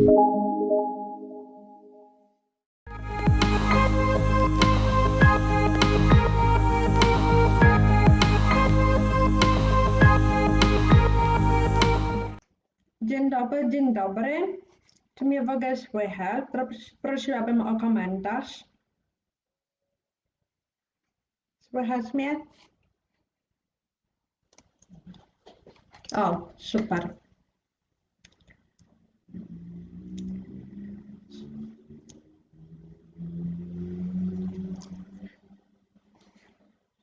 Dzień dobry, dzień dobry. Czy mnie w ogóle słychać? Pros- Prosiłabym o komentarz. Słychać mnie? O, super.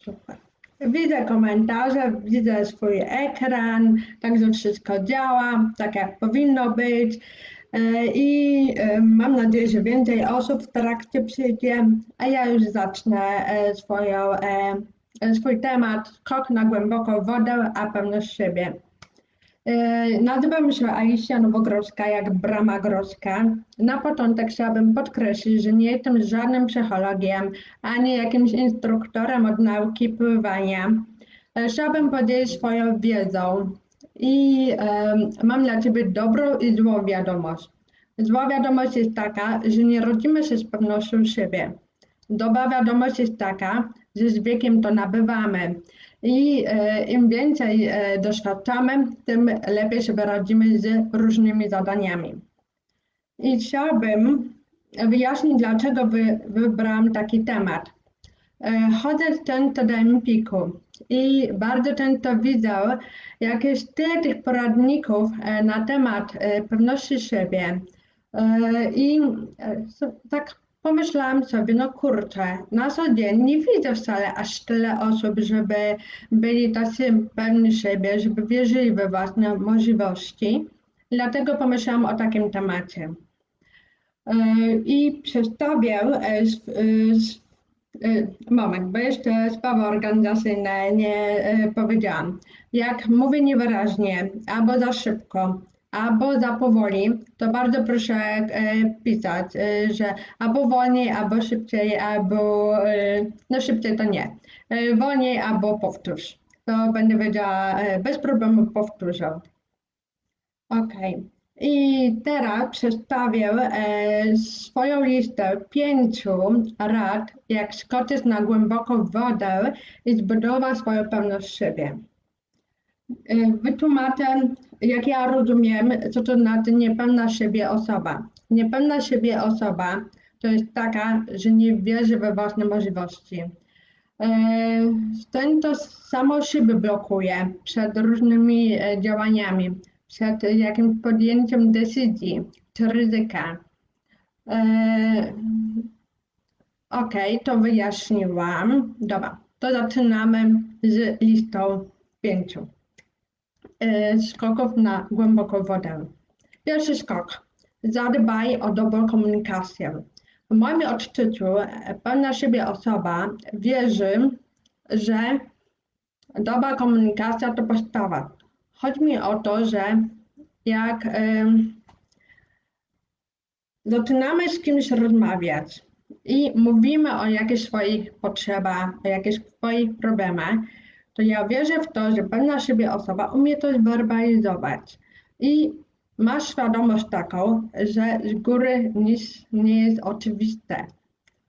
Super. Widzę komentarze, widzę swój ekran, także wszystko działa tak jak powinno być. E, I e, mam nadzieję, że więcej osób w trakcie przyjdzie, a ja już zacznę e, swoją, swój temat skok na głęboką wodę, a pewność siebie. E, Nazywam się Alicja Nowogrodzka, jak Brama Grodzka. Na początek chciałabym podkreślić, że nie jestem żadnym psychologiem, ani jakimś instruktorem od nauki pływania. E, Chciałabym podzielić swoją wiedzą i em, mam dla Ciebie dobrą i złą wiadomość. Zła wiadomość jest taka, że nie rodzimy się z pewnością siebie. Dobra wiadomość jest taka, że z wiekiem to nabywamy. I e, im więcej e, doświadczamy, tym lepiej sobie radzimy z różnymi zadaniami. I chciałabym wyjaśnić, dlaczego wy, wybrałam taki temat. E, Chodzę często do Empiku i bardzo często widzę jakieś tyle tych poradników na temat pewności siebie. I tak pomyślałam sobie, no kurczę, na co dzień nie widzę wcale aż tyle osób, żeby byli tacy pewni siebie, żeby wierzyli we własne możliwości. Dlatego pomyślałam o takim temacie. E, I przedstawię e, e, e, moment, bo jeszcze sprawy organizacyjne nie powiedziałam. Jak mówię niewyraźnie, albo za szybko, albo za powoli, to bardzo proszę e, pisać, e, że albo wolniej, albo szybciej, albo e, no szybciej to nie. E, Wolniej albo powtórz. To będę wiedziała, e, bez problemu powtórzę. Okej. I teraz przedstawię e, swoją listę pięciu rad, jak skoczyć na głęboką wodę i zbudować swoją pewność siebie. Wytłumaczę, jak ja rozumiem, co to znaczy niepewna siebie osoba. Niepewna siebie osoba to jest taka, że nie wierzy we własne możliwości. E, Ten to samo siebie blokuje przed różnymi e, działaniami, przed jakimś podjęciem decyzji czy ryzyka. E, Okej, to wyjaśniłam. Dobra, to zaczynamy z listą pięciu skoków na głęboką wodę. Pierwszy skok. Zadbaj o dobrą komunikację. W moim odczuciu e, pewna siebie osoba wierzy, że dobra komunikacja to podstawa. Chodzi mi o to, że jak em, zaczynamy z kimś rozmawiać i mówimy o jakichś swoich potrzebach, o jakichś swoich problemach, to ja wierzę w to, że pewna siebie osoba umie to zwerbalizować i ma świadomość taką, że z góry nic nie jest oczywiste.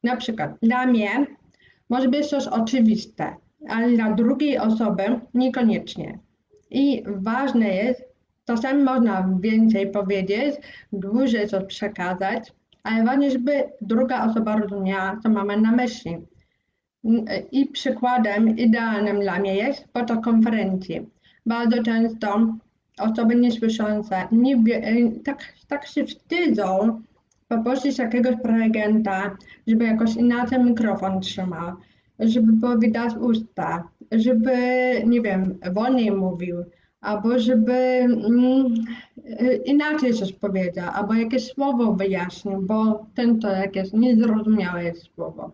Na przykład dla mnie może być coś oczywiste, ale dla drugiej osoby niekoniecznie. I ważne jest, czasami można więcej powiedzieć, dłużej coś przekazać, ale ważne, żeby druga osoba rozumiała, co mamy na myśli. I przykładem idealnym dla mnie jest fotokonferencji. Bardzo często osoby niesłyszące nie wie, tak, tak się wstydzą poprosić jakiegoś prelegenta, żeby jakoś inaczej mikrofon trzymał, żeby było widać usta, żeby, nie wiem, wolniej mówił, albo żeby mm, inaczej coś powiedział, albo jakieś słowo wyjaśnił, bo ten to jakieś niezrozumiałe słowo.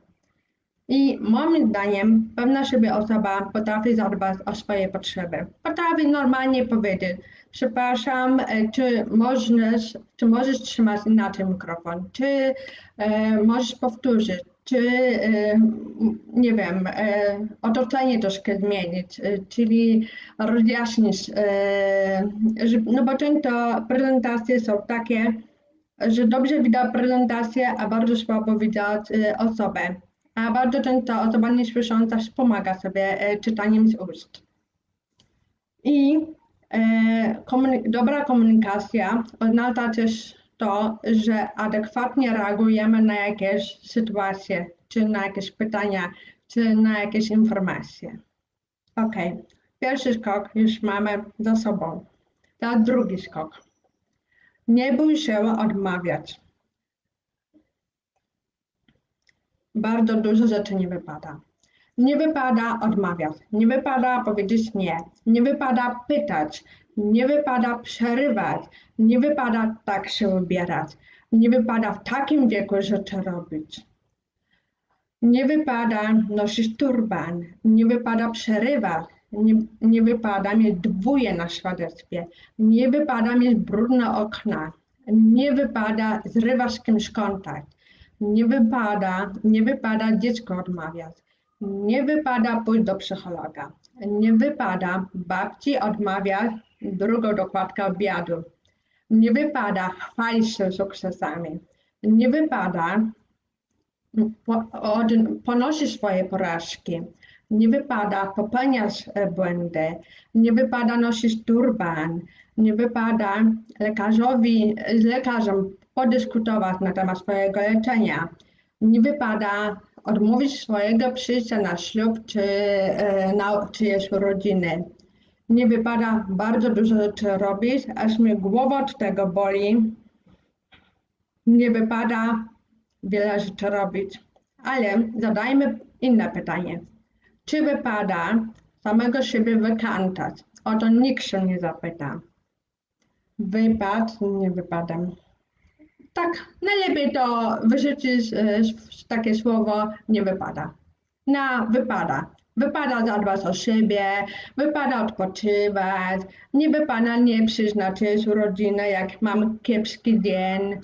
I moim zdaniem pewna siebie osoba potrafi zadbać o swoje potrzeby. Potrafi normalnie powiedzieć, przepraszam, e, czy możesz, czy możesz trzymać inaczej mikrofon, czy e, możesz powtórzyć, czy e, nie wiem, e, otoczenie troszkę zmienić, e, czyli rozjaśnić, e, że, no bo często prezentacje są takie, że dobrze widać prezentację, a bardzo słabo widać y, osobę. A bardzo często osoba niesłysząca wspomaga sobie y, czytaniem z ust. I e, dobra komunikacja oznacza też to, że adekwatnie reagujemy na jakieś sytuacje, czy na jakieś pytania, czy na jakieś informacje. Ok, pierwszy skok już mamy za sobą. Teraz drugi skok. Nie bój się odmawiać. Bardzo dużo rzeczy nie wypada. Nie wypada odmawiać, nie wypada powiedzieć nie, nie wypada pytać, nie wypada przerywać, nie wypada tak się ubierać, nie wypada w takim wieku rzeczy robić. Nie wypada nosić turban, nie wypada przerywać, nie, nie wypada mieć dwóje na świadectwie, nie wypada mieć brudne okna, nie wypada zrywać kimś kontakt, nie wypada, nie wypada dziecko odmawiać, nie wypada pójść do psychologa, nie wypada babci odmawiać drugą dokładkę obiadu, nie wypada chwalić się sukcesami, nie wypada ponosić swoje porażki, nie wypada popełniać e, błędy, nie wypada nosić turban, nie wypada lekarzowi, z lekarzem podyskutować na temat swojego leczenia, nie wypada odmówić swojego przyjścia na ślub czy e, na czyjeś urodziny. Nie wypada bardzo dużo rzeczy robić, aż mnie głowa od tego boli. Nie wypada wiele rzeczy robić. Ale zadajmy inne pytanie. Czy wypada samego siebie wykantać? O to nikt się nie zapyta. Wypad, nie wypadam. Tak, najlepiej to wyrzucić e, takie słowo nie wypada. Na wypada. Wypada zadbać o siebie, wypada odpoczywać, nie wypada nie przyznać czyjejś urodziny, jak mam kiepski dzień.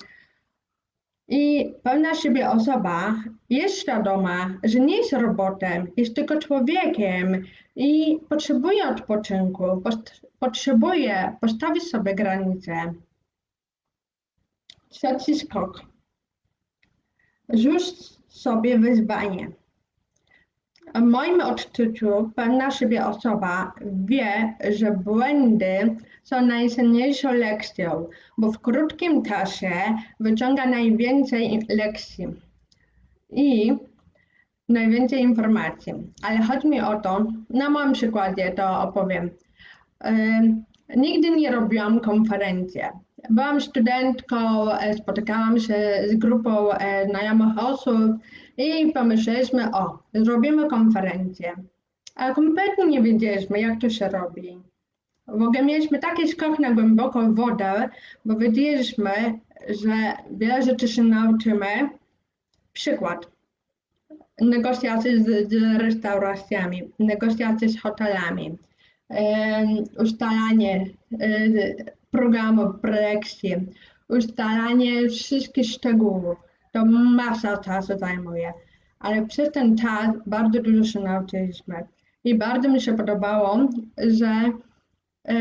I pewna siebie osoba jest świadoma, że nie jest robotem, jest tylko człowiekiem i potrzebuje odpoczynku, potrzebuje postawić sobie granice. Trzeci skok. Rzuć sobie wyzwanie. W moim odczuciu pewna siebie osoba wie, że błędy są najcenniejszą lekcją, bo w krótkim czasie wyciąga najwięcej lekcji i najwięcej informacji. Ale chodzi mi o to, na moim przykładzie to opowiem. Ym, Nigdy nie robiłam konferencji. Byłam studentką, e, spotykałam się z grupą e, znajomych osób i pomyśleliśmy, o, zrobimy konferencję. A kompletnie nie wiedzieliśmy, jak to się robi. W ogóle mieliśmy taki skok na głęboką wodę, bo wiedzieliśmy, że wiele rzeczy się nauczymy. Przykład. Negocjacje z, z restauracjami, negocjacje z hotelami, em, ustalanie e, programu projekcji, ustalanie wszystkich szczegółów. To masa czasu zajmuje, ale przez ten czas bardzo dużo się nauczyliśmy. I bardzo mi się podobało, że e,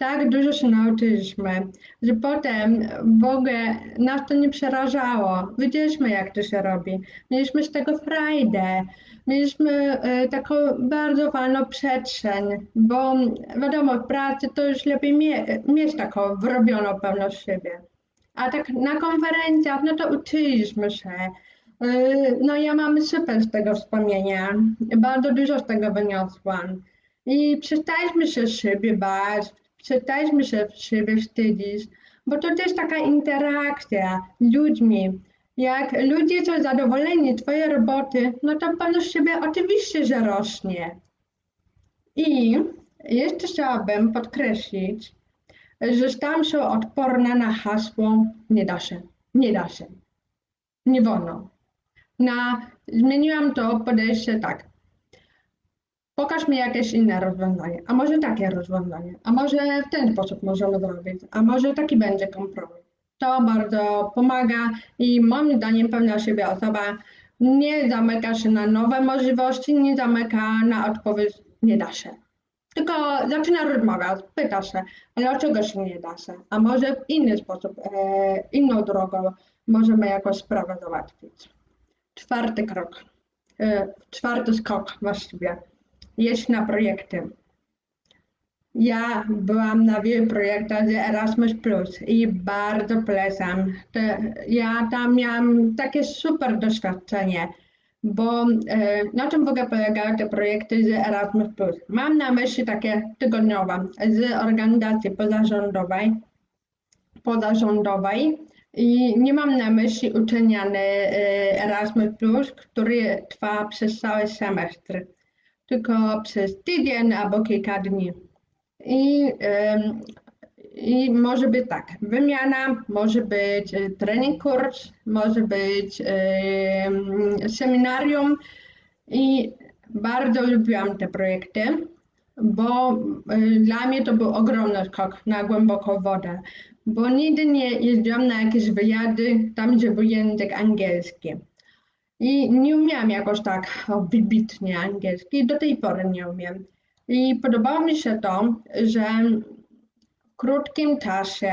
tak dużo się nauczyliśmy, że potem w ogóle nas to nie przerażało. Wiedzieliśmy, jak to się robi. Mieliśmy z tego frajdę. Mieliśmy e, taką bardzo fajną przestrzeń, bo wiadomo, w pracy to już lepiej mie mieć taką wyrobioną pewność siebie. A tak na konferencjach, no to uczyliśmy się. Yy, No ja mam super z tego wspomnienia. Bardzo dużo z tego wyniosłam. I przestaliśmy się siebie bać, się z siebie wstydzić, bo to też taka interakcja z ludźmi. Jak ludzie są zadowoleni z twojej roboty, no to pewność siebie oczywiście, że rośnie. I jeszcze chciałabym podkreślić, że stałam się odporna na hasło nie da się, nie da się, nie wolno. Na, zmieniłam to podejście tak. Pokaż mi jakieś inne rozwiązanie, a może takie rozwiązanie, a może w ten sposób możemy zrobić, a może taki będzie kompromis. To bardzo pomaga i moim zdaniem pewna siebie osoba nie zamyka się na nowe możliwości, nie zamyka na odpowiedź nie da się. Tylko zaczyna rozmawiać, pyta się, ale dlaczego się nie da się? A może w inny sposób, e, inną drogą możemy jakąś sprawę załatwić. Czwarty krok, e, czwarty skok właściwie, jeść na projekty. Ja byłam na wielu projektach z Erasmus Plus i bardzo polecam. Ja tam miałam takie super doświadczenie, bo e, na czym w ogóle polegały te projekty z Erasmus Plus? Mam na myśli takie tygodniowe z organizacji pozarządowej, pozarządowej i nie mam na myśli uczelniany e, Erasmus Plus, który trwa przez cały semestr, tylko przez tydzień albo kilka dni. I, I może być tak, wymiana, może być e, trening kurs, może być em, seminarium i bardzo lubiłam te projekty, bo e, dla mnie to był ogromny skok na głęboką wodę, bo nigdy nie jeździłam na jakieś wyjazdy tam, gdzie był język angielski. I nie umiałam jakoś tak wybitnie angielski, do tej pory nie umiem. I podobało mi się to, że w krótkim czasie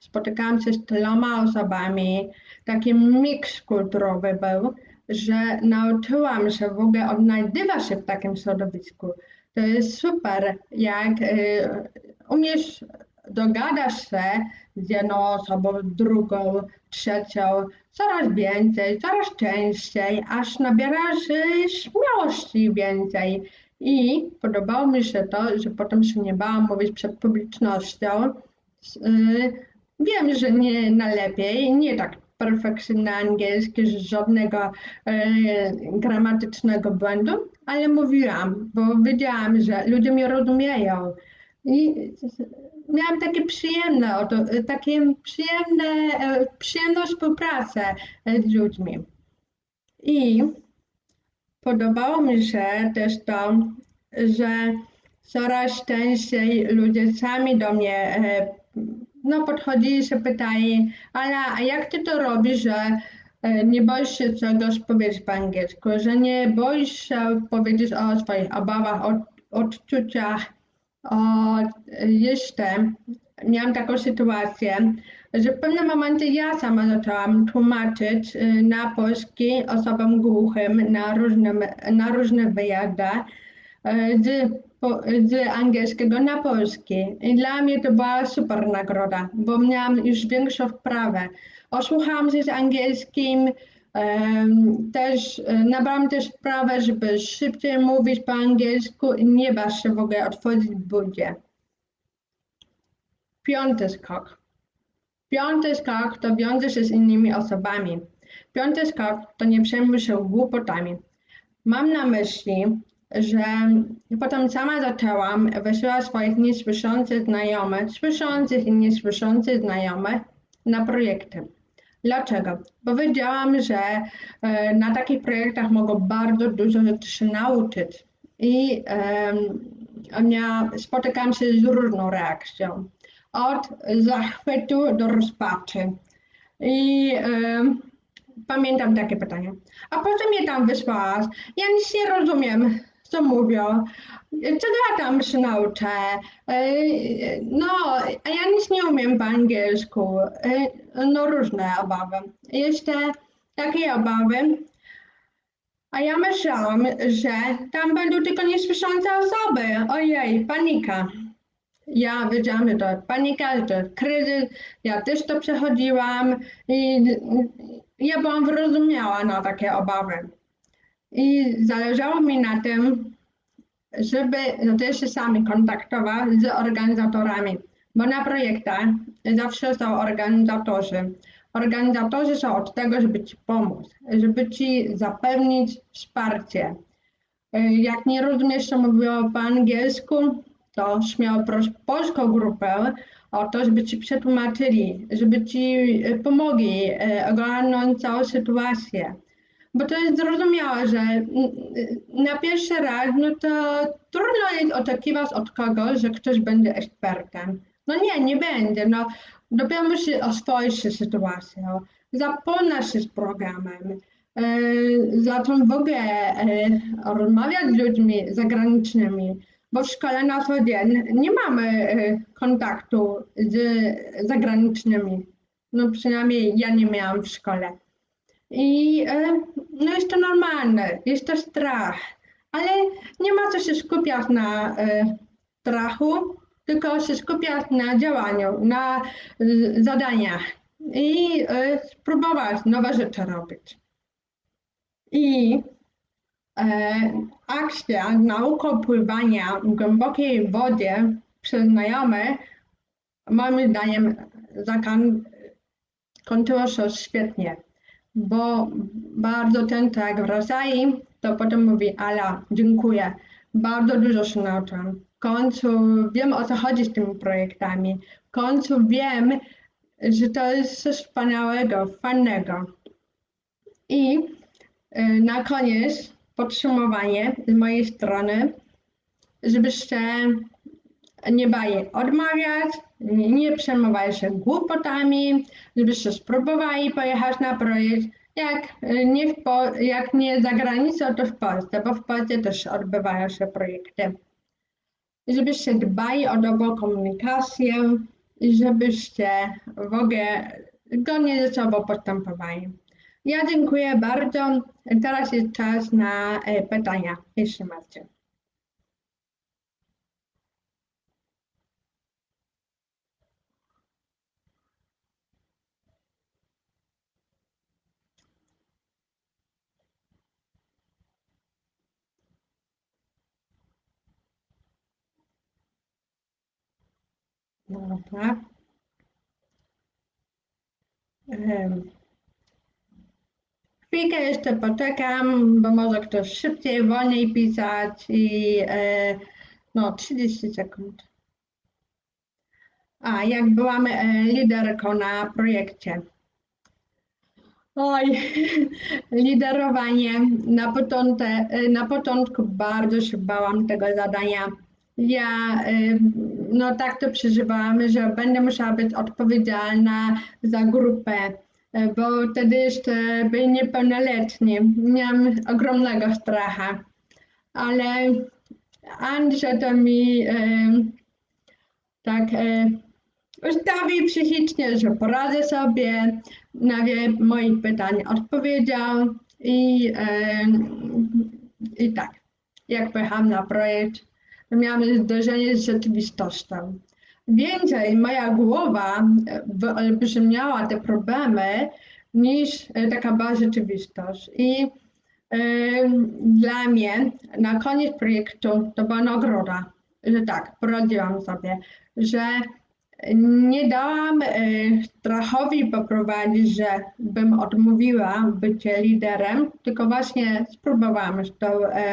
spotykałam się z tyloma osobami, taki miks kulturowy był, że nauczyłam się w ogóle odnajdywać się w takim środowisku. To jest super, jak y, umiesz dogadać się z jedną osobą, drugą, trzecią, coraz więcej, coraz częściej, aż nabierasz y, śmiałości więcej. I podobało mi się to, że potem się nie bałam mówić przed publicznością. Y, Wiem, że nie najlepiej, nie tak perfekcyjny angielski, że żadnego e, gramatycznego błędu, ale mówiłam, bo wiedziałam, że ludzie mnie rozumieją. I miałam takie przyjemne, oto, takie przyjemne, e, przyjemną współpracę z ludźmi. I podobało mi się też to, że coraz częściej ludzie sami do mnie e, no, podchodzili się pytali, ale a jak ty to robisz, że e, nie boisz się czegoś powiedzieć po angielsku, że nie boisz się powiedzieć o swoich obawach, o odczuciach, o jeszcze miałam taką sytuację, że w pewnym momencie ja sama zaczęłam tłumaczyć y, na polski osobom głuchym na, różnym, na różnych wyjazdach y, z, z angielskiego na polski. I dla mnie to była super nagroda, bo miałam już większą wprawę. Osłuchałam się z angielskim, też e, nabrałam też wprawę, żeby szybciej mówić po angielsku i nie bać się w ogóle otworzyć w budzie. Piąty skok. Piąty skok to wiąże się z innymi osobami. Piąty skok to nie przejmuj się głupotami. Mam na myśli, że potem sama zaczęłam wysyłać swoich niesłyszących znajomych, słyszących i niesłyszących znajomych na projekty. Dlaczego? Bo wiedziałam, że e, na takich projektach mogą bardzo dużo rzeczy się nauczyć. I em, ja spotykam się z różną reakcją. Od zachwytu do rozpaczy. I em, pamiętam takie pytanie. A po co mnie tam wysłałaś? Ja nic nie rozumiem, co mówią. Czego ja tam się nauczę? Ej, No, a ja nic nie umiem po angielsku. Ej, No, różne obawy. Jeszcze takie obawy. A ja myślałam, że tam będą tylko niesłyszące osoby. Ojej, panika. Ja wiedziałam, że to panika, że to kryzys. Ja też to przechodziłam i ja byłam wyrozumiała na takie obawy. I zależało mi na tym, żeby no też się sami kontaktować z organizatorami, bo na projektach zawsze są organizatorzy. Organizatorzy są od tego, żeby Ci pomóc, żeby Ci zapewnić wsparcie. Y, Jak nie rozumiesz, co mówiło po angielsku, to śmiało proś polską grupę o to, żeby Ci przetłumaczyli, żeby Ci y, pomogli y, ogarnąć całą sytuację. Bo to jest zrozumiałe, że na pierwszy raz, no to trudno jest oczekiwać od kogoś, że ktoś będzie ekspertem. No nie, nie będzie. No, dopiero musi oswoić się sytuacją, zapoznać się z programem, yy, zacząć w ogóle yy, rozmawiać z ludźmi zagranicznymi, bo w szkole na co dzień nie mamy e, kontaktu z zagranicznymi. No przynajmniej ja nie miałam w szkole. I e, no jest to normalne, jest to strach, ale nie ma co się skupiać na e, strachu, tylko się skupiać na działaniu, na zadaniach i spróbować nowe rzeczy robić. I akcja nauka pływania w głębokiej wodzie przez znajome moim zdaniem zakończyło się świetnie, bo bardzo często jak wracali, to potem mówi Ala, dziękuję, bardzo dużo się nauczyłam. W końcu wiem o co chodzi z tymi projektami. W końcu wiem, że to jest coś wspaniałego, fajnego. I y, na koniec podsumowanie z mojej strony, żebyście nie bali odmawiać, nie przejmowali się głupotami, żebyście spróbowali pojechać na projekt, jak nie, w, jak nie za granicą, to w Polsce, bo w Polsce też odbywają się projekty. Żebyście dbali o dobrą komunikację i żebyście w ogóle zgodnie ze sobą postępowali. Ja dziękuję bardzo. Teraz jest czas na e, pytania, jeśli macie. Dobra. Chwilkę jeszcze poczekam, bo może ktoś szybciej, wolniej pisać i e, no 30 sekund. A, jak byłam e, liderką na projekcie. Oj, liderowanie. Na, początek, e, na początku bardzo się bałam tego zadania. Ja no tak to przeżywałam, że będę musiała być odpowiedzialna za grupę E, bo wtedy jeszcze byli niepełnoletni. Miałam ogromnego stracha, ale Andrzej to mi e, tak e, ustawił psychicznie, że poradzę sobie, na wiele moich pytań odpowiedział i, e, i tak, jak pojechałam na projekt, miałam zderzenie z rzeczywistością. Więcej moja głowa wyolbrzymiała te problemy niż e, taka była rzeczywistość. I dla mnie na koniec projektu to była nagroda, że tak, poradziłam sobie, że nie dałam strachowi poprowadzić, że bym odmówiła bycie liderem, tylko właśnie spróbowałam z tą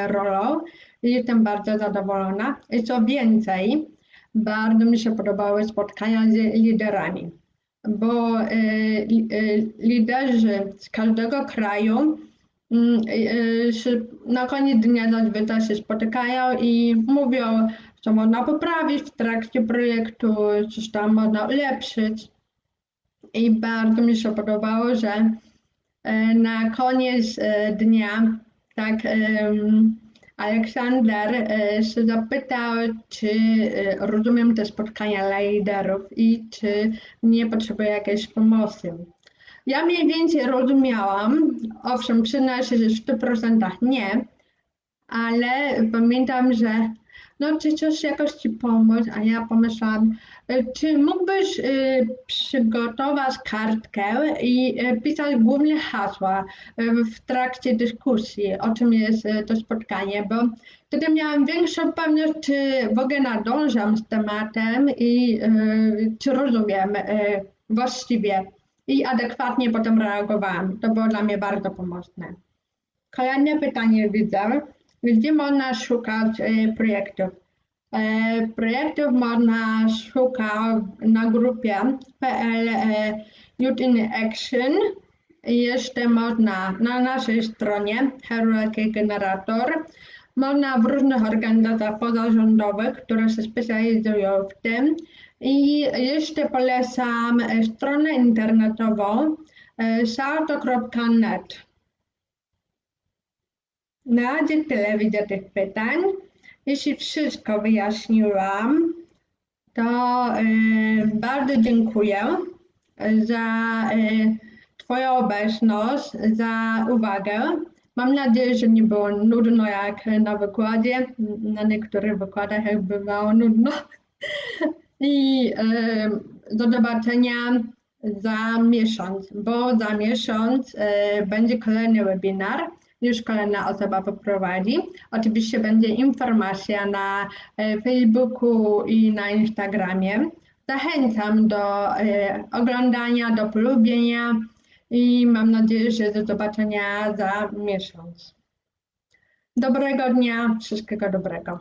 rolą jestem bardzo zadowolona. I co więcej, bardzo mi się podobały spotkania z liderami, bo e, e, liderzy z każdego kraju mm, e, na koniec dnia zazwyczaj się spotykają i mówią, co można poprawić w trakcie projektu, coś tam można ulepszyć. I bardzo mi się podobało, że na koniec dnia tak Aleksander e, się zapytał, czy e, rozumiem te spotkania liderów i czy nie potrzebuję jakiejś pomocy. Ja mniej więcej rozumiałam, owszem, przyznaję że w 100% nie, ale pamiętam, że no czy coś jakoś Ci pomóc, a ja pomyślałam, czy mógłbyś e, przygotować kartkę i e, pisać głównie hasła w trakcie dyskusji, o czym jest to spotkanie, bo wtedy miałam większą pewność, czy w ogóle nadążam z tematem i czy rozumiem właściwie i adekwatnie potem reagowałam. To było dla mnie bardzo pomocne. Kolejne pytanie widzę gdzie można szukać e, projektów. E, projektów można szukać na grupie PL e, Youth in Action. Jeszcze można na naszej stronie Hierarchy Generator. Można w różnych organizacjach pozarządowych, które się specjalizują w tym. I jeszcze polecam stronę internetową salto.net. Na razie tyle widzę tych pytań. Jeśli wszystko wyjaśniłam, to e, bardzo dziękuję za e, Twoją obecność, za uwagę. Mam nadzieję, że nie było nudno jak na wykładzie. Na niektórych wykładach bywało nudno. I do zobaczenia za miesiąc, bo za miesiąc będzie kolejny webinar. Już kolejna osoba poprowadzi. Oczywiście będzie informacja na e, Facebooku i na Instagramie. Zachęcam do e, oglądania, do polubienia i mam nadzieję, że do zobaczenia za miesiąc. Dobrego dnia, wszystkiego dobrego.